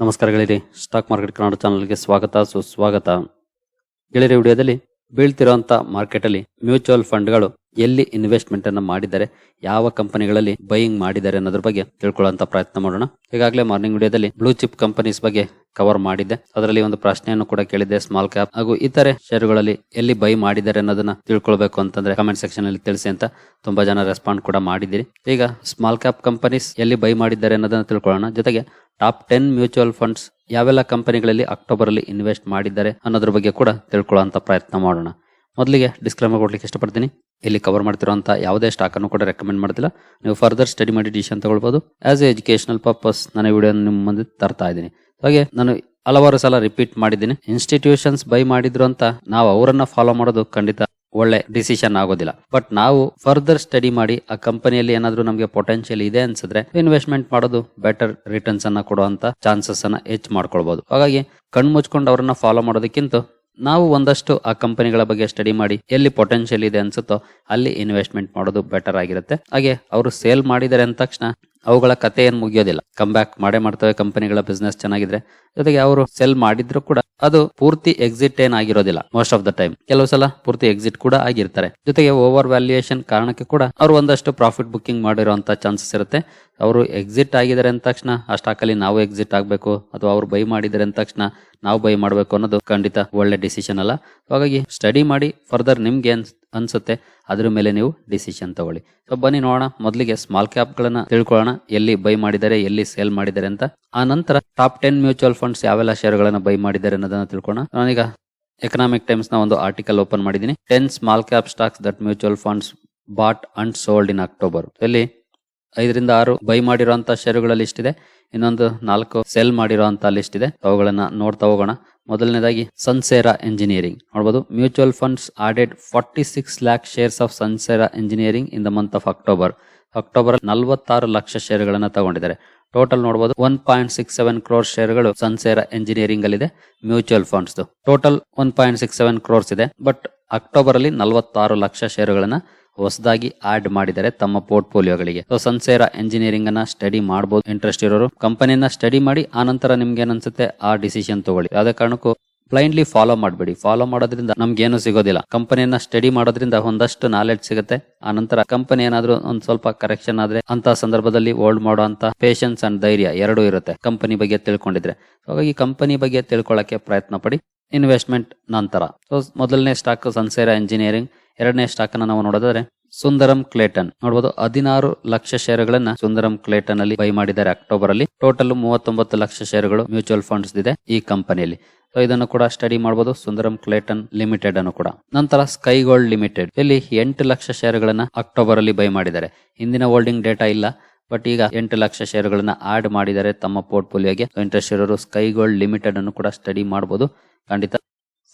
ನಮಸ್ಕಾರ ಗೆಳೆಯರಿ stock market Kannada ಚಾನಲ್ಗೆ ಸ್ವಾಗತ, ಸುಸ್ವಾಗತ. ಗೆಳೆಯರಿ ವಿಡಿಯೋದಲ್ಲಿ ಬೀಳ್ತಿರುವಂಥ ಮಾರ್ಕೆಟ್ ಅಲ್ಲಿ ಮ್ಯೂಚುವಲ್ ಫಂಡ್ಗಳು ಎಲ್ಲಿ ಇನ್ವೆಸ್ಟ್ಮೆಂಟ್ ಅನ್ನ ಮಾಡಿದ್ದಾರೆ ಯಾವ ಕಂಪನಿಗಳಲ್ಲಿ ಬೈಯಿಂಗ್ ಮಾಡಿದ್ದಾರೆ ಅನ್ನೋದ್ರ ಬಗ್ಗೆ ತಿಳ್ಕೊಳ್ಳುವಂತ ಪ್ರಯತ್ನ ಮಾಡೋಣ. ಈಗಾಗಲೇ ಮಾರ್ನಿಂಗ್ ವಿಡಿಯೋದಲ್ಲಿ ಬ್ಲೂ ಚಿಪ್ ಕಂಪನೀಸ್ ಬಗ್ಗೆ ಕವರ್ ಮಾಡಿದ್ದೆ. ಅದರಲ್ಲಿ ಒಂದು ಪ್ರಶ್ನೆಯನ್ನು ಕೂಡ ಕೇಳಿದ್ದೆ ಸ್ಮಾಲ್ ಕ್ಯಾಪ್ ಹಾಗೂ ಇತರೆ ಷೇರುಗಳಲ್ಲಿ ಎಲ್ಲಿ ಬೈ ಮಾಡಿದ್ದಾರೆ ಅನ್ನೋದನ್ನ ತಿಳ್ಕೊಳ್ಬೇಕು ಅಂತಂದ್ರೆ ಕಮೆಂಟ್ ಸೆಕ್ಷನ್ ಅಲ್ಲಿ ತಿಳಿಸಿ ಅಂತ ತುಂಬಾ ಜನ ರೆಸ್ಪಾಂಡ್ ಕೂಡ ಮಾಡಿದಿರಿ ಈಗ ಸ್ಮಾಲ್ ಕ್ಯಾಪ್ ಕಂಪನೀಸ್ ಎಲ್ಲಿ ಬೈ ಮಾಡಿದ್ದಾರೆ ಅನ್ನೋದನ್ನ ತಿಳ್ಕೊಳ್ಳೋಣ. ಜೊತೆಗೆ ಟಾಪ್ ಟೆನ್ ಮ್ಯೂಚುವಲ್ ಫಂಡ್ಸ್ ಯಾವೆಲ್ಲ ಕಂಪನಿಗಳಲ್ಲಿ ಅಕ್ಟೋಬರ್ ಅಲ್ಲಿ ಇನ್ವೆಸ್ಟ್ ಮಾಡಿದ್ದಾರೆ ಅನ್ನೋದ್ರ ಬಗ್ಗೆ ಕೂಡ ತಿಳ್ಕೊಳ್ಳುವಂತ ಪ್ರಯತ್ನ ಮಾಡೋಣ. ಮೊದಲಿಗೆ ಡಿಸ್ಕ್ಲೇಮರ್ ಕೊಡ್ಲಿಕ್ಕೆ ಇಷ್ಟಪಡ್ತೀನಿ. ಇಲ್ಲಿ ಕವರ್ ಮಾಡ್ತಿರುವಂತ ಯಾವುದೇ ಸ್ಟಾಕ್ ಅನ್ನು ಕೂಡ ರೆಕಮೆಂಡ್ ಮಾಡ್ತಿಲ್ಲ. ನೀವು ಫರ್ದರ್ ಸ್ಟಡಿ ಮಾಡಿ ಡಿಸಿಷನ್ ತಗೊಳ್ಬೋದು. ಆಸ್ ಎ ಎಜುಕೇಶನಲ್ ಪರ್ಪಸ್ ನಾನು ವಿಡಿಯೋ ನಿಮ್ಮ ಮುಂದೆ ತರ್ತಾ ಇದ್ದೀನಿ. ಹಾಗೆ ನಾನು ಹಲವಾರು ಸಲ ರಿಪೀಟ್ ಮಾಡಿದ್ದೀನಿ. ಇನ್ಸ್ಟಿಟ್ಯೂಷನ್ಸ್ ಬೈ ಮಾಡಿದ್ರು ಅಂತ ನಾವು ಅವರನ್ನ ಫಾಲೋ ಮಾಡೋದು ಖಂಡಿತ ಒಳ್ಳೆ ಡಿಸಿಷನ್ ಆಗೋದಿಲ್ಲ. ಬಟ್ ನಾವು ಫರ್ದರ್ ಸ್ಟಡಿ ಮಾಡಿ ಆ ಕಂಪನಿಯಲ್ಲಿ ಏನಾದರೂ ನಮಗೆ ಪೊಟೆನ್ಷಿಯಲ್ ಇದೆ ಅನ್ಸಿದ್ರೆ ಇನ್ವೆಸ್ಟ್ಮೆಂಟ್ ಮಾಡೋದು ಬೆಟರ್ ರಿಟರ್ನ್ಸ್ ಅನ್ನ ಕೊಡುವಂತ ಚಾನ್ಸಸ್ ಅನ್ನ ಹೆಚ್ಚು ಮಾಡ್ಕೊಳ್ಬಹುದು ಹಾಗಾಗಿ ಕಣ್ಣು ಮುಚ್ಕೊಂಡು ಅವರನ್ನ ಫಾಲೋ ಮಾಡೋದಕ್ಕಿಂತ ನಾವು ಒಂದಷ್ಟು ಆ ಕಂಪನಿಗಳ ಬಗ್ಗೆ ಸ್ಟಡಿ ಮಾಡಿ ಎಲ್ಲಿ ಪೊಟೆನ್ಷಿಯಲ್ ಇದೆ ಅನ್ಸುತ್ತೋ ಅಲ್ಲಿ ಇನ್ವೆಸ್ಟ್ಮೆಂಟ್ ಮಾಡೋದು ಬೆಟರ್ ಆಗಿರುತ್ತೆ. ಹಾಗೆ ಅವರು ಸೇಲ್ ಮಾಡಿದ್ದಾರೆ ಅಂದ ತಕ್ಷಣ ಅವುಗಳ ಕತೆ ಏನು ಮುಗಿಯೋದಿಲ್ಲ. ಕಮ್ ಬ್ಯಾಕ್ ಮಾಡೇ ಮಾಡ್ತವೆ ಕಂಪನಿಗಳ ಬಿಸ್ನೆಸ್ ಚೆನ್ನಾಗಿದ್ರೆ. ಜೊತೆಗೆ ಅವರು ಸೆಲ್ ಮಾಡಿದ್ರು ಕೂಡ ಅದು ಪೂರ್ತಿ ಎಕ್ಸಿಟ್ ಏನ್ ಆಗಿರೋದಿಲ್ಲ ಮೋಸ್ಟ್ ಆಫ್ ದ ಟೈಮ್ ಕೆಲವು ಸಲ ಪೂರ್ತಿ ಎಕ್ಸಿಟ್ ಕೂಡ ಆಗಿರ್ತಾರೆ. ಜೊತೆಗೆ ಓವರ್ ವ್ಯಾಲ್ಯೂಯೇಷನ್ ಕಾರಣಕ್ಕೆ ಕೂಡ ಅವರು ಒಂದಷ್ಟು ಪ್ರಾಫಿಟ್ ಬುಕ್ಕಿಂಗ್ ಮಾಡಿರುವಂತ ಚಾನ್ಸಸ್ ಇರುತ್ತೆ. ಅವರು ಎಕ್ಸಿಟ್ ಆಗಿದ್ದಾರೆ ಅಂದ ತಕ್ಷಣ ಅಲ್ಲಿ ನಾವು ಎಕ್ಸಿಟ್ ಆಗಬೇಕು ಅಥವಾ ಅವ್ರು ಬೈ ಮಾಡಿದ್ದಾರೆ ಅಂದ ತಕ್ಷಣ ನಾವು ಬೈ ಮಾಡಬೇಕು ಅನ್ನೋದು ಖಂಡಿತ ಒಳ್ಳೆ ಡಿಸಿಷನ್ ಅಲ್ಲ. ಹಾಗಾಗಿ ಸ್ಟಡಿ ಮಾಡಿ ಫರ್ದರ್ ನಿಮ್ಗೆ ಅನ್ಸುತ್ತೆ. ಅದ್ರ ಮೇಲೆ ನೀವು ಡಿಸಿಷನ್ ತಗೊಳ್ಳಿ. ಸೊ ಬನ್ನಿ ನೋಡೋಣ. ಮೊದಲಿಗೆ ಸ್ಮಾಲ್ ಕ್ಯಾಪ್ ಗಳನ್ನ ತಿಳ್ಕೊಳ್ಳೋಣ. ಎಲ್ಲಿ ಬೈ ಮಾಡಿದ್ದಾರೆ, ಎಲ್ಲಿ ಸೇಲ್ ಮಾಡಿದ್ದಾರೆ ಅಂತ. ಆ ನಂತರ ಟಾಪ್ ಟೆನ್ ಮ್ಯೂಚುವಲ್ ಫಂಡ್ಸ್ ಯಾವೆಲ್ಲ ಷೇರುಗಳನ್ನ ಬೈ ಮಾಡಿದ್ದಾರೆ ಅನ್ನೋದನ್ನ ತಿಳ್ಕೊಳ್ಳೋಣ. ನಾನೀಗ ಎಕನಾಮಿಕ್ ಟೈಮ್ಸ್ನ ಒಂದು ಆರ್ಟಿಕಲ್ ಓಪನ್ ಮಾಡಿದ್ದೀನಿ. Ten small cap stocks that mutual funds bought and sold in October ಇಲ್ಲಿ ಐದರಿಂದ ಆರು ಬೈ ಮಾಡಿರುವಂತಹ ಷೇರುಗಳ ಲಿಸ್ಟ್ ಇದೆ. ಇನ್ನೊಂದು ನಾಲ್ಕು ಸೆಲ್ ಮಾಡಿರುವಂತಹ ಲಿಸ್ಟ್ ಇದೆ. ಅವುಗಳನ್ನ ನೋಡ್ತಾ ಹೋಗೋಣ. ಮೊದಲನೇದಾಗಿ ಸನ್ಸೇರಾ ಇಂಜಿನಿಯರಿಂಗ್ ನೋಡಬಹುದು mutual funds added forty six lakh shares of Sansera Engineering in the month of October October ನಲವತ್ತಾರು ಲಕ್ಷ ಷೇರುಗಳನ್ನ ತಗೊಂಡಿದ್ದಾರೆ. ಟೋಟಲ್ ನೋಡಬಹುದು one point six seven crore ಶೇರ್ಗಳು Sansera engineering ಅಲ್ಲಿ ಇದೆ mutual funds total one point six seven crores ಇದೆ. But October ಅಲ್ಲಿ ನಲವತ್ತಾರು ಲಕ್ಷ ಶೇರುಗಳನ್ನ ಹೊಸದಾಗಿ ಆಡ್ ಮಾಡಿದರೆ ತಮ್ಮ ಪೋರ್ಟ್ಫೋಲಿಯೋಗಳಿಗೆ. ಸೊ, ಸನ್ಸೇರಾ ಇಂಜಿನಿಯರಿಂಗ್ ಅನ್ನ ಸ್ಟಡಿ ಮಾಡಬಹುದು ಇಂಟ್ರೆಸ್ಟ್ ಇರೋರು. ಕಂಪನಿಯನ್ನ ಸ್ಟಡಿ ಮಾಡಿ, ಆ ನಂತರ ನಿಮ್ಗೆ ಅನ್ಸುತ್ತೆ ಆ ಡಿಸಿಷನ್ ತಗೊಳ್ಳಿ. ಯಾವುದೇ ಕಾರಣಕ್ಕೂ ಬ್ಲೈಂಡ್ಲಿ ಫಾಲೋ ಮಾಡಬೇಡಿ. ಫಾಲೋ ಮಾಡೋದ್ರಿಂದ ನಮ್ಗೇನು ಸಿಗೋದಿಲ್ಲ. ಕಂಪನಿಯನ್ನ ಸ್ಟಡಿ ಮಾಡೋದ್ರಿಂದ ಒಂದಷ್ಟು ನಾಲೆಡ್ಜ್ ಸಿಗುತ್ತೆ. ಆ ನಂತರ ಕಂಪನಿ ಏನಾದ್ರೂ ಒಂದ್ ಸ್ವಲ್ಪ ಕರೆಕ್ಷನ್ ಆದ್ರೆ ಅಂತ ಸಂದರ್ಭದಲ್ಲಿ ಹೋಲ್ಡ್ ಅಂತ ಪೇಷನ್ಸ್ ಅಂಡ್ ಧೈರ್ಯ ಎರಡೂ ಇರುತ್ತೆ, ಕಂಪನಿ ಬಗ್ಗೆ ತಿಳ್ಕೊಂಡಿದ್ರೆ. ಹಾಗಾಗಿ ಕಂಪನಿ ಬಗ್ಗೆ ತಿಳ್ಕೊಳ್ಳಕ್ಕೆ ಪ್ರಯತ್ನ ಪಡಿ. ಇನ್ವೆಸ್ಟ್ಮೆಂಟ್ ನಂತರ. ಸೊ ಮೊದಲನೇ ಸ್ಟಾಕ್ ಸನ್ಸೇರಾ ಇಂಜಿನಿಯರಿಂಗ್ ಎರಡನೇ ಸ್ಟಾಕ್ ಅನ್ನ ನಾವು ನೋಡೋದಾದ್ರೆ ಸುಂದರಂ ಕ್ಲೇಟನ್. ನೋಡಬಹುದು ಹದಿನಾರು ಲಕ್ಷ ಷೇರುಗಳನ್ನ ಸುಂದರಂ ಕ್ಲೇಟನ್ ಅಲ್ಲಿ ಬೈ ಮಾಡಿದ್ದಾರೆ ಅಕ್ಟೋಬರ್ ಅಲ್ಲಿ ಟೋಟಲ್ ಮೂವತ್ತೊಂಬತ್ತು ಲಕ್ಷ ಷೇರುಗಳು ಮ್ಯೂಚುವಲ್ ಫಂಡ್ಸ್ ಇದೆ ಈ ಕಂಪನಿಯಲ್ಲಿ. ಸೊ ಇದನ್ನು ಕೂಡ ಸ್ಟಡಿ ಮಾಡಬಹುದು ಸುಂದರಂ ಕ್ಲೇಟನ್ ಲಿಮಿಟೆಡ್ ಅನ್ನು ಕೂಡ. ನಂತರ ಸ್ಕೈ ಗೋಲ್ಡ್ ಲಿಮಿಟೆಡ್. ಇಲ್ಲಿ ಎಂಟು ಲಕ್ಷ ಷೇರುಗಳನ್ನ ಅಕ್ಟೋಬರ್ ಅಲ್ಲಿ ಬೈ ಮಾಡಿದ್ದಾರೆ. ಹಿಂದಿನ ಹೋಲ್ಡಿಂಗ್ ಡೇಟಾ ಇಲ್ಲ ಬಟ್ ಈಗ ಎಂಟು ಲಕ್ಷ ಷೇರುಗಳನ್ನ ಆಡ್ ಮಾಡಿದ್ದಾರೆ ತಮ್ಮ ಪೋರ್ಟ್ಫೋಲಿಯೋಗೆ ಇಂಟ್ರೆಸ್ಟ್ ಇರೋರು ಸ್ಕೈ ಗೋಲ್ಡ್ ಲಿಮಿಟೆಡ್ ಅನ್ನು ಕೂಡ ಸ್ಟಡಿ ಮಾಡಬಹುದು ಖಂಡಿತ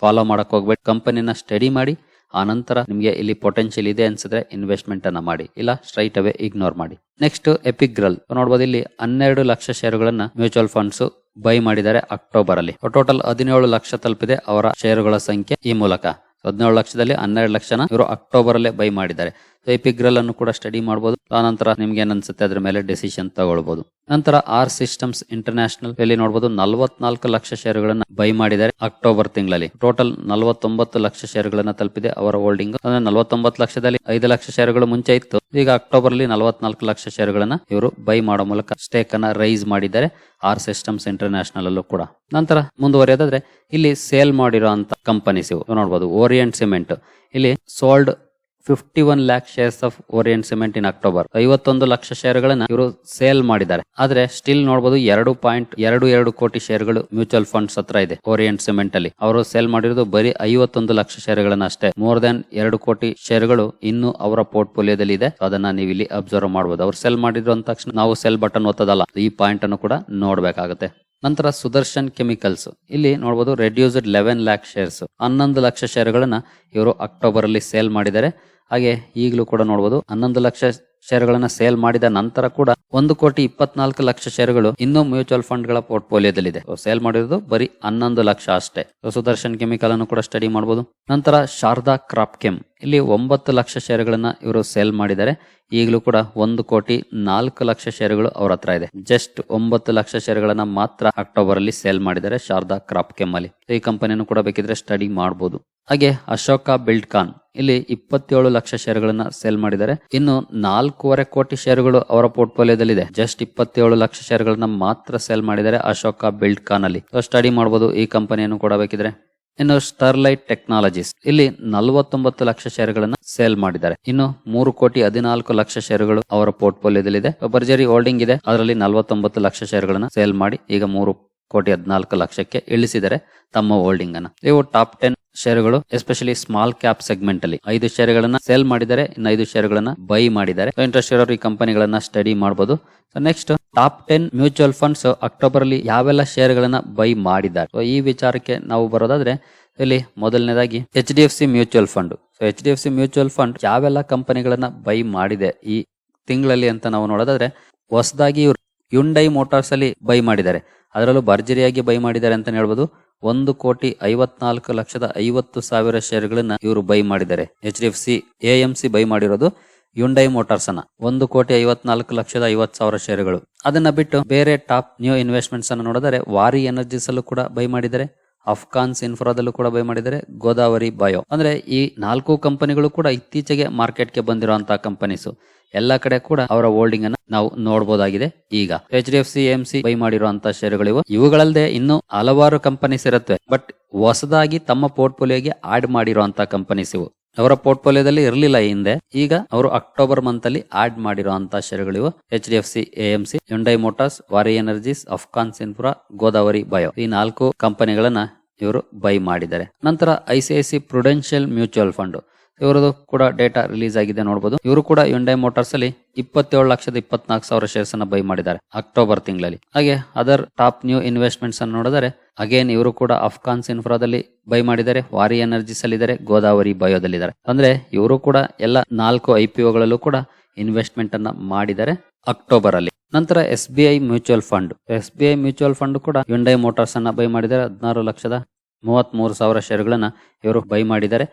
ಫಾಲೋ ಮಾಡಕ್ ಹೋಗ್ಬೇಕು ಕಂಪನಿನ ಸ್ಟಡಿ ಮಾಡಿ ಆ ನಂತರ ನಿಮಗೆ ಇಲ್ಲಿ ಪೊಟೆನ್ಷಿಯಲ್ ಇದೆ ಅನ್ಸಿದ್ರೆ ಇನ್ವೆಸ್ಟ್ಮೆಂಟ್ ಅನ್ನ ಮಾಡಿ, ಇಲ್ಲ ಸ್ಟ್ರೈಟ್ ಅವೇ ಇಗ್ನೋರ್ ಮಾಡಿ. ನೆಕ್ಸ್ಟ್ ಎಪಿಗ್ರಲ್ ನೋಡಬಹುದು ಇಲ್ಲಿ ಹನ್ನೆರಡು ಲಕ್ಷ ಷೇರುಗಳನ್ನ ಮ್ಯೂಚುವಲ್ ಫಂಡ್ಸ್ ಬೈ ಮಾಡಿದ್ದಾರೆ ಅಕ್ಟೋಬರ್ ಅಲ್ಲಿ. ಟೋಟಲ್ ಹದಿನೇಳು ಲಕ್ಷ ತಲುಪಿದೆ ಅವರ ಷೇರುಗಳ ಸಂಖ್ಯೆ ಈ ಮೂಲಕ. ಹದಿನೇಳು ಲಕ್ಷದಲ್ಲಿ ಹನ್ನೆರಡು ಲಕ್ಷನ ಇವರು ಅಕ್ಟೋಬರ್ ಅಲ್ಲೇ ಬೈ ಮಾಡಿದ್ದಾರೆ. ಎಪಿಗ್ರಲ್ ಅನ್ನು ಕೂಡ ಸ್ಟಡಿ ಮಾಡಬಹುದು ಆನಂತರ ನಿಮ್ಗೆ ಏನನ್ಸುತ್ತೆ ಅದ್ರ ಮೇಲೆ ಡೆಸಿಷನ್ ತಗೊಳ್ಬಹುದು ನಂತರ ಆರ್ ಸಿಸ್ಟಮ್ಸ್ ಇಂಟರ್ನ್ಯಾಷನಲ್ ಇಲ್ಲಿ ನೋಡಬಹುದು ನಲವತ್ನಾಲ್ಕು ಲಕ್ಷ ಷೇರುಗಳನ್ನ ಬೈ ಮಾಡಿದ್ದಾರೆ ಅಕ್ಟೋಬರ್ ತಿಂಗಳಲ್ಲಿ. ಟೋಟಲ್ ನಲವತ್ತೊಂಬತ್ತು ಲಕ್ಷ ಷೇರುಗಳನ್ನ ತಲುಪಿದೆ ಅವರ ಹೋಲ್ಡಿಂಗ್. ಅಂದ್ರೆ ನಲವತ್ತೊಂಬತ್ತು ಲಕ್ಷದಲ್ಲಿ ಐದು ಲಕ್ಷ ಷೇರುಗಳು ಮುಂಚೆ ಇತ್ತು. ಈಗ ಅಕ್ಟೋಬರ್ ಅಲ್ಲಿ ನಲವತ್ನಾಲ್ಕು ಲಕ್ಷ ಷೇರುಗಳನ್ನ ಇವರು ಬೈ ಮಾಡೋ ಮೂಲಕ ಸ್ಟೇಕ್ ಅನ್ನ ರೈಸ್ ಮಾಡಿದ್ದಾರೆ ಆರ್ ಸಿಸ್ಟಮ್ಸ್ ಇಂಟರ್ನ್ಯಾಷನಲ್ ಅಲ್ಲೂ ಕೂಡ. ನಂತರ ಮುಂದುವರಿಯೋದಾದ್ರೆ ಇಲ್ಲಿ ಸೇಲ್ ಮಾಡಿರೋ ಅಂತ ಕಂಪನೀಸ್ ಇವು. ನೋಡಬಹುದು ಓರಿಯಂಟ್ ಸಿಮೆಂಟ್. ಇಲ್ಲಿ sold fifty one lakh shares of Orient Cement in October ಐವತ್ತೊಂದು ಲಕ್ಷ ಶೇರ್ಗಳನ್ನ ಇವರು ಸೇಲ್ ಮಾಡಿದ್ದಾರೆ. ಆದ್ರೆ ಸ್ಟಿಲ್ ನೋಡಬಹುದು ಎರಡು ಪಾಯಿಂಟ್ ಎರಡು ಎರಡು ಕೋಟಿ ಶೇರ್ಗಳು ಮ್ಯೂಚುವಲ್ ಫಂಡ್ಸ್ ಹತ್ರ ಇದೆ ಓರಿಯಂಟ್ ಸಿಮೆಂಟ್ ಅಲ್ಲಿ. ಅವರು ಸೇಲ್ ಮಾಡಿರೋದು ಬರೀ ಐವತ್ತೊಂದು ಲಕ್ಷ ಶೇರ್ಗಳನ್ನ ಅಷ್ಟೇ. ಮೋರ್ ದನ್ ಎರಡು ಕೋಟಿ ಶೇರ್ಗಳು ಇನ್ನು ಅವರ ಪೋರ್ಟ್ಫೋಲಿಯೋದಲ್ಲಿ ಇದೆ. ಅದನ್ನ ನೀವು ಇಲ್ಲಿ ಅಬ್ಸರ್ವ್ ಮಾಡಬಹುದು ಅವ್ರು ಸೆಲ್ ಮಾಡಿದ್ರು ಅಂದ ತಕ್ಷಣ ನಾವು ಸೆಲ್ ಬಟನ್ ಒತ್ತದಲ್ಲ. ಈ ಪಾಯಿಂಟ್ ಅನ್ನು ಕೂಡ ನೋಡ್ಬೇಕಾಗುತ್ತೆ. ನಂತರ ಸುದರ್ಶನ್ ಕೆಮಿಕಲ್ಸ್. ಇಲ್ಲಿ ನೋಡಬಹುದು ರೆಡ್ಯೂಸ್ಡ್ ಲೆವೆನ್ ಲ್ಯಾಕ್ ಶೇರ್ಸ್ ಹನ್ನೊಂದು ಲಕ್ಷ ಶೇರ್ಗಳನ್ನ ಇವರು ಅಕ್ಟೋಬರ್ ಅಲ್ಲಿ ಸೇಲ್ ಮಾಡಿದ್ದಾರೆ. ಹಾಗೆ ಈಗಲೂ ಕೂಡ ನೋಡಬಹುದು ಹನ್ನೊಂದು ಲಕ್ಷ ಶೇರುಗಳನ್ನ ಸೇಲ್ ಮಾಡಿದ ನಂತರ ಕೂಡ ಒಂದು ಕೋಟಿ ಇಪ್ಪತ್ನಾಲ್ಕು ಲಕ್ಷ ಷೇರುಗಳು ಇನ್ನೂ ಮ್ಯೂಚುವಲ್ ಫಂಡ್ಗಳ ಪೋರ್ಟ್ಫೋಲಿಯೋದಲ್ಲಿದೆ ಸೇಲ್ ಮಾಡಿರೋದು ಬರೀ ಹನ್ನೊಂದು ಲಕ್ಷ ಅಷ್ಟೇ. ಸುದರ್ಶನ್ ಕೆಮಿಕಲ್ ಅನ್ನು ಕೂಡ ಸ್ಟಡಿ ಮಾಡಬಹುದು ನಂತರ ಶಾರದಾ ಕ್ರಾಪ್ ಕೆಮ್ ಇಲ್ಲಿ ಒಂಬತ್ತು ಲಕ್ಷ ಷೇರುಗಳನ್ನ ಇವರು ಸೇಲ್ ಮಾಡಿದ್ದಾರೆ. ಈಗಲೂ ಕೂಡ ಒಂದು ಕೋಟಿ ನಾಲ್ಕು ಲಕ್ಷ ಶೇರುಗಳು ಅವ್ರ ಹತ್ರ ಇದೆ. ಜಸ್ಟ್ ಒಂಬತ್ತು ಲಕ್ಷ ಶೇರುಗಳನ್ನ ಮಾತ್ರ ಅಕ್ಟೋಬರ್ ಅಲ್ಲಿ ಸೇಲ್ ಮಾಡಿದ್ದಾರೆ ಶಾರದಾ ಕ್ರಾಪ್ ಕೆಮ್ ಅಲ್ಲಿ. ಈ ಕಂಪನಿಯನ್ನು ಕೂಡ ಬೇಕಿದ್ರೆ ಸ್ಟಡಿ ಮಾಡಬಹುದು ಹಾಗೆ ಅಶೋಕ ಬಿಲ್ಡ್ ಕಾನ್. ಇಲ್ಲಿ ಇಪ್ಪತ್ತೇಳು ಲಕ್ಷ ಶೇರುಗಳನ್ನ ಸೇಲ್ ಮಾಡಿದ್ದಾರೆ. ಇನ್ನು ನಾಲ್ಕೂವರೆ ಕೋಟಿ ಶೇರುಗಳು ಅವರ ಪೋರ್ಟ್ಫೋಲಿಯೋದಲ್ಲಿದೆ. ಜಸ್ಟ್ ಇಪ್ಪತ್ತೇಳು ಲಕ್ಷ ಶೇರುಗಳನ್ನ ಮಾತ್ರ ಸೇಲ್ ಮಾಡಿದ್ದಾರೆ ಅಶೋಕ ಬಿಲ್ಡ್ ಕಾನ್ ಅಲ್ಲಿ ಸ್ಟಡಿ ಮಾಡಬಹುದು ಈ ಕಂಪನಿಯನ್ನು ಕೊಡಬೇಕಿದ್ರೆ ಇನ್ನು ಸ್ಟರ್ಲೈಟ್ ಟೆಕ್ನಾಲಜೀಸ್. ಇಲ್ಲಿ ನಲವತ್ತೊಂಬತ್ತು ಲಕ್ಷ ಶೇರುಗಳನ್ನ ಸೇಲ್ ಮಾಡಿದ್ದಾರೆ. ಇನ್ನು ಮೂರು ಕೋಟಿ ಹದಿನಾಲ್ಕು ಲಕ್ಷ ಶೇರುಗಳು ಅವರ ಪೋರ್ಟ್ಫೋಲಿಯೋದಲ್ಲಿದೆ. ಬರ್ಜರಿ ಹೋಲ್ಡಿಂಗ್ ಇದೆ. ಅದರಲ್ಲಿ ನಲವತ್ತೊಂಬತ್ತು ಲಕ್ಷ ಶೇರುಗಳನ್ನ ಸೇಲ್ ಮಾಡಿ ಈಗ ಮೂರು ಕೋಟಿ ಹದಿನಾಲ್ಕು ಲಕ್ಷಕ್ಕೆ ಇಳಿಸಿದರೆ ತಮ್ಮ ಹೋಲ್ಡಿಂಗ್ ಅನ್ನ ಇವು ಟಾಪ್ ಟೆನ್ ಶೇರುಗಳು ಎಸ್ಪೆಷಲಿ ಸ್ಮಾಲ್ ಕ್ಯಾಪ್ ಸೆಗ್ಮೆಂಟ್ ಅಲ್ಲಿ ಐದು ಶೇರುಗಳನ್ನ ಸೇಲ್ ಮಾಡಿದ್ದಾರೆ ಇನ್ನು ಐದು ಶೇರುಗಳನ್ನ ಬೈ ಮಾಡಿದ್ದಾರೆ ಇಂಟ್ರೆಸ್ಟ್ ಇರೋರು ಈ ಕಂಪನಿಗಳನ್ನ ಸ್ಟಡಿ ಮಾಡಬಹುದು next top ten mutual funds October ಅಲ್ಲಿ ಯಾವೆಲ್ಲ ಶೇರುಗಳನ್ನ ಬೈ ಮಾಡಿದ್ದಾರೆ? ಸೊ ಈ ವಿಚಾರಕ್ಕೆ ನಾವು ಬರೋದಾದ್ರೆ, ಇಲ್ಲಿ ಮೊದಲನೇದಾಗಿ H D F C mutual fund so H D F C mutual fund ಯಾವೆಲ್ಲ ಕಂಪನಿಗಳನ್ನ ಬೈ ಮಾಡಿದೆ ಈ ತಿಂಗಳಲ್ಲಿ ಅಂತ ನಾವು ನೋಡೋದಾದ್ರೆ, ಹೊಸದಾಗಿ ಇವರು ಯುಂಡೈ ಮೋಟಾರ್ಸ್ ಅಲ್ಲಿ ಬೈ ಮಾಡಿದ್ದಾರೆ. ಅದರಲ್ಲೂ ಭರ್ಜರಿಯಾಗಿ ಬೈ ಮಾಡಿದ್ದಾರೆ ಅಂತ ಹೇಳ್ಬೋದು. ಒಂದು ಕೋಟಿ ಐವತ್ನಾಲ್ಕು ಲಕ್ಷದ ಐವತ್ತು ಸಾವಿರ ಶೇರ್ಗಳನ್ನ ಇವರು ಬೈ ಮಾಡಿದ್ದಾರೆ. H D F C, A M C buy ಮಾಡಿರೋದು ಯುಂಡೈ ಮೋಟಾರ್ಸ್ ಅನ್ನ. ಒಂದು ಕೋಟಿ ಐವತ್ನಾಲ್ಕು ಲಕ್ಷದ ಐವತ್ ಸಾವಿರ ಶೇರುಗಳು ಅದನ್ನ ಬಿಟ್ಟು ಬೇರೆ ಟಾಪ್ ನ್ಯೂ ಇನ್ವೆಸ್ಟ್ಮೆಂಟ್ಸ್ ಅನ್ನು ನೋಡಿದರೆ ವಾರಿ ಎನರ್ಜೀಸ್ ಅಲ್ಲೂ ಕೂಡ ಬೈ ಮಾಡಿದ್ದಾರೆ. ಅಫ್ಘಾನ್ಸ್ ಇನ್ಫ್ರಾದಲ್ಲೂ ಕೂಡ ಬೈ ಮಾಡಿದ್ದಾರೆ ಗೋದಾವರಿ ಬಯೋ. ಅಂದ್ರೆ ಈ ನಾಲ್ಕು ಕಂಪನಿಗಳು ಕೂಡ ಇತ್ತೀಚೆಗೆ ಮಾರ್ಕೆಟ್ಗೆ ಬಂದಿರುವಂತಹ ಕಂಪನೀಸ್. ಎಲ್ಲಾ ಕಡೆ ಕೂಡ ಅವರ ಹೋಲ್ಡಿಂಗ್ ಅನ್ನ ನಾವು ನೋಡಬಹುದಾಗಿದೆ ಈಗ H D F C M C buy ಮಾಡಿರುವಂತಹ ಷೇರುಗಳಿವೆ ಇವುಗಳಲ್ಲದೆ ಇನ್ನು ಹಲವಾರು ಕಂಪನೀಸ್ ಇರುತ್ತವೆ. ಬಟ್ ಹೊಸದಾಗಿ ತಮ್ಮ ಪೋರ್ಟ್ಫೋಲಿಯೋಗೆ ಆಡ್ ಮಾಡಿರುವಂತಹ ಕಂಪನೀಸ್ ಇವು. ಅವರ ಪೋರ್ಟ್ಫೋಲಿಯೋದಲ್ಲಿ ಇರಲಿಲ್ಲ ಹಿಂದೆ. ಈಗ ಅವರು ಅಕ್ಟೋಬರ್ ಮಂತ್ ಅಲ್ಲಿ ಆಡ್ ಮಾಡಿರುವಂತಹ ಶೇರುಗಳಿವು. H D F C AMC Hyundai Motors, Waaree energies, Afghan, ಸಿನ್ಪುರ, Godavari, bio ಈ ನಾಲ್ಕು ಕಂಪನಿಗಳನ್ನ ಇವರು ಬೈ ಮಾಡಿದ್ದಾರೆ. ನಂತರ ಐಸಿಐಸಿ ಪ್ರುಡೆನ್ಶಿಯಲ್ ಮ್ಯೂಚುವಲ್ ಫಂಡ್ ಇವರದು ಕೂಡ ಡೇಟಾ ರಿಲೀಸ್ ಆಗಿದೆ ನೋಡಬಹುದು ಇವರು ಕೂಡ ಯುಂಡೈ ಮೋಟಾರ್ಸ್ ಅಲ್ಲಿ ಇಪ್ಪತ್ತೇಳು ಲಕ್ಷದ ಇಪ್ಪತ್ನಾಲ್ಕು ಸಾವಿರ ಶೇರ್ಸ್ ಅನ್ನ ಬೈ ಮಾಡಿದ್ದಾರೆ ಅಕ್ಟೋಬರ್ ತಿಂಗಳಲ್ಲಿ. ಹಾಗೆ ಅದರ್ ಟಾಪ್ ನ್ಯೂ ಇನ್ವೆಸ್ಟ್ಮೆಂಟ್ಸ್ ಅನ್ನು ನೋಡಿದರೆ ಅಗೇನ್ ಇವರು ಕೂಡ ಅಫ್ಘಾನ್ಸ್ ಇನ್ಫ್ರಾದಲ್ಲಿ ಬೈ ಮಾಡಿದ್ದಾರೆ ವಾರಿ ಎನರ್ಜಿಸ್ ಅಲ್ಲಿದ್ದಾರೆ ಗೋದಾವರಿ ಬಯೋದಲ್ಲಿದ್ದಾರೆ ಅಂದ್ರೆ ಇವರು ಕೂಡ ಎಲ್ಲ ನಾಲ್ಕು ಐ ಪಿ ಒಗಳಲ್ಲೂ ಕೂಡ ಇನ್ವೆಸ್ಟ್ಮೆಂಟ್ ಅನ್ನ ಮಾಡಿದ್ದಾರೆ ಅಕ್ಟೋಬರ್ ಅಲ್ಲಿ. ನಂತರ S B I mutual fund S B I mutual fund ಕೂಡ ಯುಂಡೈ ಮೋಟಾರ್ಸ್ ಅನ್ನ ಬೈ ಮಾಡಿದ್ದಾರೆ, ಹದಿನಾರು ಲಕ್ಷದ ಮೂವತ್ತ್ ಮೂರು ಸಾವಿರ ಶೇರ್ಗಳನ್ನ ಇವರು ಬೈ ಮಾಡಿದ್ದಾರೆ.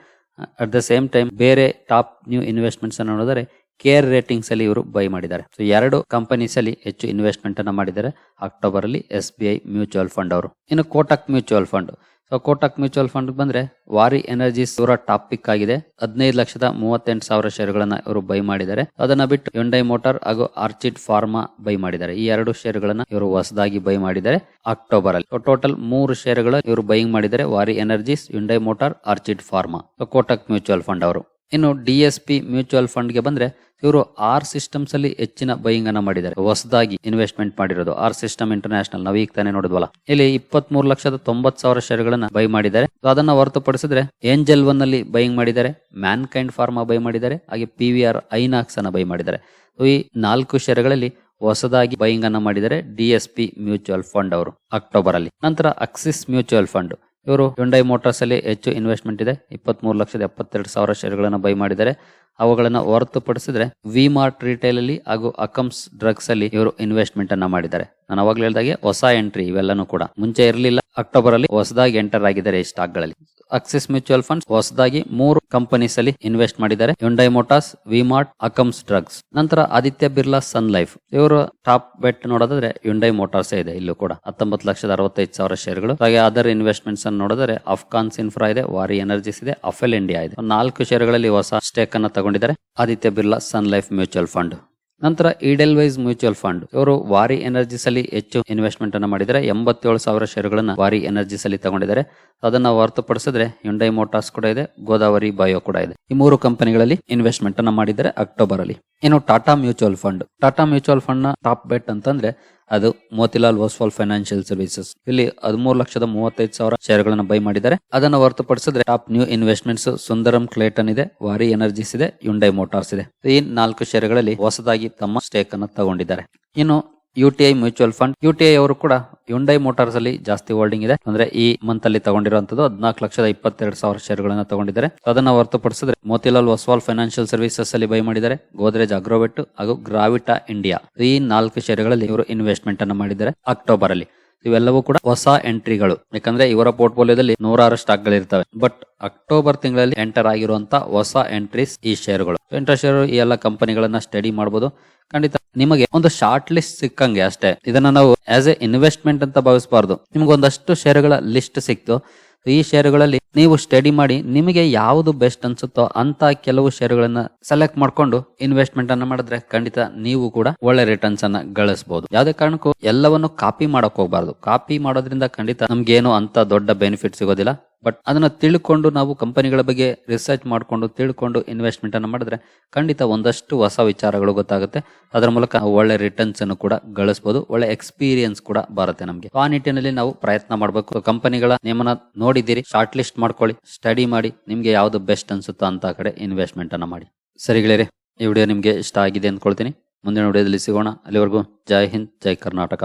ಅಟ್ ದ ಸೇಮ್ ಟೈಮ್ ಬೇರೆ ಟಾಪ್ ನ್ಯೂ ಇನ್ವೆಸ್ಟ್ಮೆಂಟ್ಸ್ ಅನ್ನು ನೋಡಿದರೆ ಕೇರ್ ರೇಟಿಂಗ್ಸ್ ಅಲ್ಲಿ ಇವರು ಬೈ ಮಾಡಿದ್ದಾರೆ. ಸೊ ಎರಡು ಕಂಪನೀಸ್ ಅಲ್ಲಿ ಹೆಚ್ಚು ಇನ್ವೆಸ್ಟ್ಮೆಂಟ್ ಅನ್ನು ಮಾಡಿದ್ದಾರೆ. ಅಕ್ಟೋಬರ್ ಅಲ್ಲಿ S B I mutual fund ಅವರು. ಇನ್ನು Kotak mutual fund so Kotak mutual fund ಬಂದ್ರೆ ವಾರಿ ಎನರ್ಜಿಸ್ ಸೂರ ಟಾಪ್ ಪಿಕ್ ಆಗಿದೆ. ಹದಿನೈದು ಲಕ್ಷದ ಮೂವತ್ತೆಂಟು ಸಾವಿರ ಶೇರುಗಳನ್ನ ಇವರು ಬೈ ಮಾಡಿದ್ದಾರೆ. ಅದನ್ನ ಬಿಟ್ಟು ಯುಂಡೈ ಮೋಟಾರ್ ಹಾಗೂ ಆರ್ಚಿಡ್ ಫಾರ್ಮಾ ಬೈ ಮಾಡಿದ್ದಾರೆ. ಈ ಎರಡು ಶೇರುಗಳನ್ನ ಇವರು ಹೊಸದಾಗಿ ಬೈ ಮಾಡಿದ್ದಾರೆ ಅಕ್ಟೋಬರ್ ಅಲ್ಲಿ. ಟೋಟಲ್ ಮೂರು ಶೇರುಗಳು ಇವರು ಬೈಯಿಂಗ್ ಮಾಡಿದ್ದಾರೆ. Waaree Energies Hyundai Motor Orchid Pharma Kotak mutual fund ಅವರು. ಇನ್ನು ಡಿ ಎಸ್ ಪಿ ಮ್ಯೂಚುವಲ್ ಫಂಡ್ಗೆ ಬಂದ್ರೆ ಇವರು ಆರ್ ಸಿಸ್ಟಮ್ಸ್ ಅಲ್ಲಿ ಹೆಚ್ಚಿನ ಬೈಯಿಂಗ್ ಅನ್ನ ಮಾಡಿದ್ದಾರೆ. ಹೊಸದಾಗಿ ಇನ್ವೆಸ್ಟ್ಮೆಂಟ್ ಮಾಡಿರೋದು. ಆರ್ ಸಿಸ್ಟಮ್ ಇಂಟರ್ನ್ಯಾಷನಲ್ ನಾವು ಈಗ ತಾನೇ ನೋಡಿದ್ವಲ್ಲ. ಇಲ್ಲಿ ಇಪ್ಪತ್ತ್ ಮೂರು ಲಕ್ಷದ ತೊಂಬತ್ ಸಾವಿರ ಶೇರ್ಗಳನ್ನ ಬೈ ಮಾಡಿದ್ದಾರೆ. ಅದನ್ನ ಹೊರತುಪಡಿಸಿದ್ರೆ ಏಂಜಲ್ ಒನ್ ಅಲ್ಲಿ ಬೈಯಿಂಗ್ ಮಾಡಿದ್ದಾರೆ. ಮ್ಯಾನ್ ಕೈಂಡ್ ಫಾರ್ಮಾ ಬೈ ಮಾಡಿದ್ದಾರೆ. ಹಾಗೆ ಪಿ ವಿ ಆರ್ ಐನಾಕ್ಸ್ ಅನ್ನ ಬೈ ಮಾಡಿದ್ದಾರೆ. ಈ ನಾಲ್ಕು ಷೇರುಗಳಲ್ಲಿ ಹೊಸದಾಗಿ ಬೈಯಿಂಗ್ ಅನ್ನ ಮಾಡಿದ್ದಾರೆ D S P mutual fund ಅವರು ಅಕ್ಟೋಬರ್ ಅಲ್ಲಿ. ನಂತರ ಅಕ್ಸಿಸ್ ಮ್ಯೂಚುವಲ್ ಫಂಡ್. ಇವರು ಹ್ಯುಂಡೈ ಮೋಟಾರ್ಸ್ ಅಲ್ಲಿ ಹೆಚ್ಚು ಇನ್ವೆಸ್ಟ್ಮೆಂಟ್ ಇದೆ. ಇಪ್ಪತ್ತ್ ಮೂರು ಲಕ್ಷದ ಎಪ್ಪತ್ತೆರಡು ಸಾವಿರ ಶೇರ್ಗಳನ್ನು ಬೈ ಮಾಡಿದ್ದಾರೆ. ಅವುಗಳನ್ನು ಹೊರತುಪಡಿಸಿದ್ರೆ ವಿ ಮಾರ್ಟ್ ರಿಟೈಲ್ ಅಲ್ಲಿ ಹಾಗೂ ಅಕಮ್ಸ್ ಡ್ರಗ್ಸ್ ಅಲ್ಲಿ ಇವರು ಇನ್ವೆಸ್ಟ್ಮೆಂಟ್ ಅನ್ನ ಮಾಡಿದ್ದಾರೆ. ನಾನು ಅವಾಗ್ಲೇ ಹೇಳಿದಾಗೆ ಹೊಸ ಎಂಟ್ರಿ ಇವೆಲ್ಲನೂ ಕೂಡ. ಮುಂಚೆ ಇರಲಿಲ್ಲ. ಅಕ್ಟೋಬರ್ ಅಲ್ಲಿ ಹೊಸದಾಗಿ ಎಂಟರ್ ಆಗಿದ್ದಾರೆ ಈ ಸ್ಟಾಕ್ಗಳಲ್ಲಿ. ಅಕ್ಸಿಸ್ ಮ್ಯೂಚುವಲ್ ಫಂಡ್ಸ್ ಹೊಸದಾಗಿ ಮೂರು ಕಂಪನೀಸ್ ಅಲ್ಲಿ ಇನ್ವೆಸ್ಟ್ ಮಾಡಿದ್ದಾರೆ. Hyundai Motors V Mart Akums drugs ನಂತರ ಆದಿತ್ಯ ಬಿರ್ಲಾ ಸನ್ ಲೈಫ್ ಇವರು ಟಾಪ್ ಬೆಟ್ ನೋಡೋದಾದ್ರೆ ಯುಂಡೈ ಮೋಟಾರ್ಸ್ ಇದೆ ಇಲ್ಲೂ ಕೂಡ. ಹತ್ತೊಂಬತ್ತು ಲಕ್ಷದ ಅರವತ್ತೈದು ಸಾವಿರ ಶೇರ್ಗಳು ಹಾಗೆ ಅದರ್ ಇನ್ವೆಸ್ಟ್ಮೆಂಟ್ಸ್ ಅನ್ನು ನೋಡಿದ್ರೆ ಅಫ್ಘಾನ್ಸ್ ಇನ್ಫ್ರಾ ಇದೆ ವಾರಿ ಎನರ್ಜಿಸ್ ಇದೆ ಅಫೆಲ್ ಇಂಡಿಯಾ ಇದೆ. ನಾಲ್ಕು ಶೇರ್ಗಳಲ್ಲಿ ಹೊಸ ಸ್ಟೇಕ್ ಅನ್ನು ತಗೊಂಡಿದ್ದಾರೆ Aditya Birla Sun Life mutual fund ನಂತರ ಈಡೆಲ್ ವೈಸ್ ಮ್ಯೂಚುವಲ್ ಫಂಡ್. ಇವರು ವಾರಿ ಎನರ್ಜಿಸ್ ಅಲ್ಲಿ ಹೆಚ್ಚು ಇನ್ವೆಸ್ಟ್ಮೆಂಟ್ ಅನ್ನು ಮಾಡಿದ್ದಾರೆ. ಎಂಬತ್ತೇಳು ಸಾವಿರ ಷೇರುಗಳನ್ನು ವಾರಿ ಎನರ್ಜಿಸ್ ಅಲ್ಲಿ ತಗೊಂಡಿದ್ದಾರೆ. ಅದನ್ನ ಹೊರತುಪಡಿಸಿದ್ರೆ ಯುಂಡೈ ಮೋಟಾರ್ಸ್ ಕೂಡ ಇದೆ ಗೋದಾವರಿ ಬಯೋ ಕೂಡ ಇದೆ. ಈ ಮೂರು ಕಂಪನಿಗಳಲ್ಲಿ ಇನ್ವೆಸ್ಟ್ಮೆಂಟ್ ಅನ್ನ ಮಾಡಿದ್ದಾರೆ ಅಕ್ಟೋಬರ್ ಅಲ್ಲಿ. ಇನ್ನು Tata mutual fund Tata mutual ಫಂಡ್ನ top bet ಅಂತಂದ್ರೆ ಅದು ಮೋತಿಲಾಲ್ ಓಸ್ವಾಲ್ ಫೈನಾನ್ಷಿಯಲ್ ಸರ್ವಿಸಸ್. ಇಲ್ಲಿ ಹದಿಮೂರು ಲಕ್ಷದ ಮೂವತ್ತೈದು ಸಾವಿರ ಶೇರ್ಗಳನ್ನು ಬೈ ಮಾಡಿದ್ದಾರೆ. ಅದನ್ನ ಹೊರತುಪಡಿಸಿದ್ರೆ top new investments Sundaram Clayton ಇದೆ, ವಾರಿ ಎನರ್ಜೀಸ್ ಇದೆ ಯುಂಡೈ ಮೋಟಾರ್ಸ್ ಇದೆ. ಈ ನಾಲ್ಕು ಶೇರ್ಗಳಲ್ಲಿ ಹೊಸದಾಗಿ ತಮ್ಮ ಸ್ಟೇಕ್ ಅನ್ನು ತಗೊಂಡಿದ್ದಾರೆ. ಇನ್ನು ಯು ಮ್ಯೂಚುವಲ್ ಫಂಡ್ ಯು ಅವರು ಕೂಡ ಯುಂಡೈ ಮೋಟಾರ್ಸ್ ಅಲ್ಲಿ ಜಾಸ್ತಿ ಹೋಲ್ಡಿಂಗ್ ಇದೆ. ಅಂದ್ರೆ ಈ ಮಂತ್ ಅಲ್ಲಿ ತಗೊಂಡಿರುವಂತದ್ದು ಹದಿನಾಲ್ಕು ಲಕ್ಷದ ಇಪ್ಪತ್ತೆರಡು ಸಾವಿರ ಶೇರ್ಗಳನ್ನ ತಗೊಂಡಿದ್ದಾರೆ. ಅದನ್ನ ಹೊರತುಪಡಿಸಿದ್ರೆ ಮೋತಿಲಾಲ್ ಒಸ್ವಾಲ್ ಫೈನಾನ್ಷಿಯಲ್ ಸರ್ವಿಸಸ್ ಅಲ್ಲಿ ಬೈ ಮಾಡಿದ್ದಾರೆ. ಗೋದ್ರೇಜ್ ಅಗ್ರೋವೆಟ್ ಹಾಗೂ ಗ್ರಾವಿಟಾ ಇಂಡಿಯಾ ಈ ನಾಲ್ಕು ಶೇರ್ಗಳಲ್ಲಿ ಇವರು ಇನ್ವೆಸ್ಟ್ಮೆಂಟ್ ಅನ್ನ ಮಾಡಿದ್ದಾರೆ ಅಕ್ಟೋಬರ್ ಅಲ್ಲಿ. ಇವೆಲ್ಲವೂ ಕೂಡ ಹೊಸ ಎಂಟ್ರಿಗಳು ಯಾಕಂದ್ರೆ ಇವರ ಪೋರ್ಟ್ಫೋಲಿಯೋದಲ್ಲಿ ನೂರಾರು ಸ್ಟಾಕ್ ಗಳಿರ್ತವೆ. ಬಟ್ ಅಕ್ಟೋಬರ್ ತಿಂಗಳಲ್ಲಿ ಎಂಟರ್ ಆಗಿರುವಂತಹ ಹೊಸ ಎಂಟ್ರೀಸ್ ಈ ಶೇರುಗಳು ಎಂಟರ್ ಶೇರ್ ಈ ಎಲ್ಲ ಕಂಪನಿಗಳನ್ನ ಸ್ಟಡಿ ಮಾಡಬಹುದು ಖಂಡಿತ. ನಿಮಗೆ ಒಂದು ಶಾರ್ಟ್ ಲಿಸ್ಟ್ ಸಿಕ್ಕಂಗೆ ಅಷ್ಟೇ. ಇದನ್ನ ನಾವು ಆಸ್ ಎ ಇನ್ವೆಸ್ಟ್ಮೆಂಟ್ ಅಂತ ಭಾವಿಸಬಾರ್ದು. ನಿಮ್ಗೆ ಒಂದಷ್ಟು ಶೇರುಗಳ ಲಿಸ್ಟ್ ಸಿಕ್ತು. ಈ ಶೇರುಗಳಲ್ಲಿ ನೀವು ಸ್ಟಡಿ ಮಾಡಿ ನಿಮಗೆ ಯಾವುದು ಬೆಸ್ಟ್ ಅನ್ಸುತ್ತೋ ಅಂತ ಕೆಲವು ಶೇರುಗಳನ್ನ ಸೆಲೆಕ್ಟ್ ಮಾಡ್ಕೊಂಡು ಇನ್ವೆಸ್ಟ್ಮೆಂಟ್ ಅನ್ನ ಮಾಡಿದ್ರೆ ಖಂಡಿತ ನೀವು ಕೂಡ ಒಳ್ಳೆ ರಿಟರ್ನ್ಸ್ ಅನ್ನ ಗಳಿಸಬಹುದು ಯಾವುದೇ ಕಾರಣಕ್ಕೂ ಎಲ್ಲವನ್ನು ಕಾಪಿ ಮಾಡಕ್ ಹೋಗ್ಬಾರ್ದು. ಕಾಪಿ ಮಾಡೋದ್ರಿಂದ ಖಂಡಿತ ನಮ್ಗೇನು ಅಂತ ದೊಡ್ಡ ಬೆನಿಫಿಟ್ ಸಿಗೋದಿಲ್ಲ. ಬಟ್ ಅದನ್ನ ತಿಳ್ಕೊಂಡು ನಾವು ಕಂಪನಿಗಳ ಬಗ್ಗೆ ರಿಸರ್ಚ್ ಮಾಡ್ಕೊಂಡು ತಿಳ್ಕೊಂಡು ಇನ್ವೆಸ್ಟ್ಮೆಂಟ್ ಅನ್ನ ಮಾಡಿದ್ರೆ ಖಂಡಿತ ಒಂದಷ್ಟು ಹೊಸ ವಿಚಾರಗಳು ಗೊತ್ತಾಗುತ್ತೆ. ಅದರ ಮೂಲಕ ಒಳ್ಳೆ ರಿಟರ್ನ್ಸ್ ಅನ್ನು ಕೂಡ ಗಳಿಸಬಹುದು ಒಳ್ಳೆ ಎಕ್ಸ್ಪೀರಿಯನ್ಸ್ ಕೂಡ ಬರುತ್ತೆ ನಮಗೆ. ಆ ನಿಟ್ಟಿನಲ್ಲಿ ನಾವು ಪ್ರಯತ್ನ ಮಾಡಬೇಕು. ಕಂಪನಿಗಳ ನೇಮನ ನೋಡಿದ್ದೀರಿ. ಶಾರ್ಟ್ ಲಿಸ್ಟ್ ಮಾಡ್ಕೊಳ್ಳಿ. ಸ್ಟಡಿ ಮಾಡಿ. ನಿಮ್ಗೆ ಯಾವ್ದು ಬೆಸ್ಟ್ ಅನ್ಸುತ್ತೋ ಅಂತ ಕಡೆ ಇನ್ವೆಸ್ಟ್ಮೆಂಟ್ ಅನ್ನ ಮಾಡಿ. ಸರಿ ಗೆಳೆಯರೆ, ಈ ವಿಡಿಯೋ ನಿಮ್ಗೆ ಇಷ್ಟ ಆಗಿದೆ ಅಂದ್ಕೊಳ್ತೀನಿ. ಮುಂದಿನ ವಿಡಿಯೋದಲ್ಲಿ ಸಿಗೋಣ. ಅಲ್ಲಿವರೆಗೂ ಜೈ ಹಿಂದ್, ಜೈ ಕರ್ನಾಟಕ.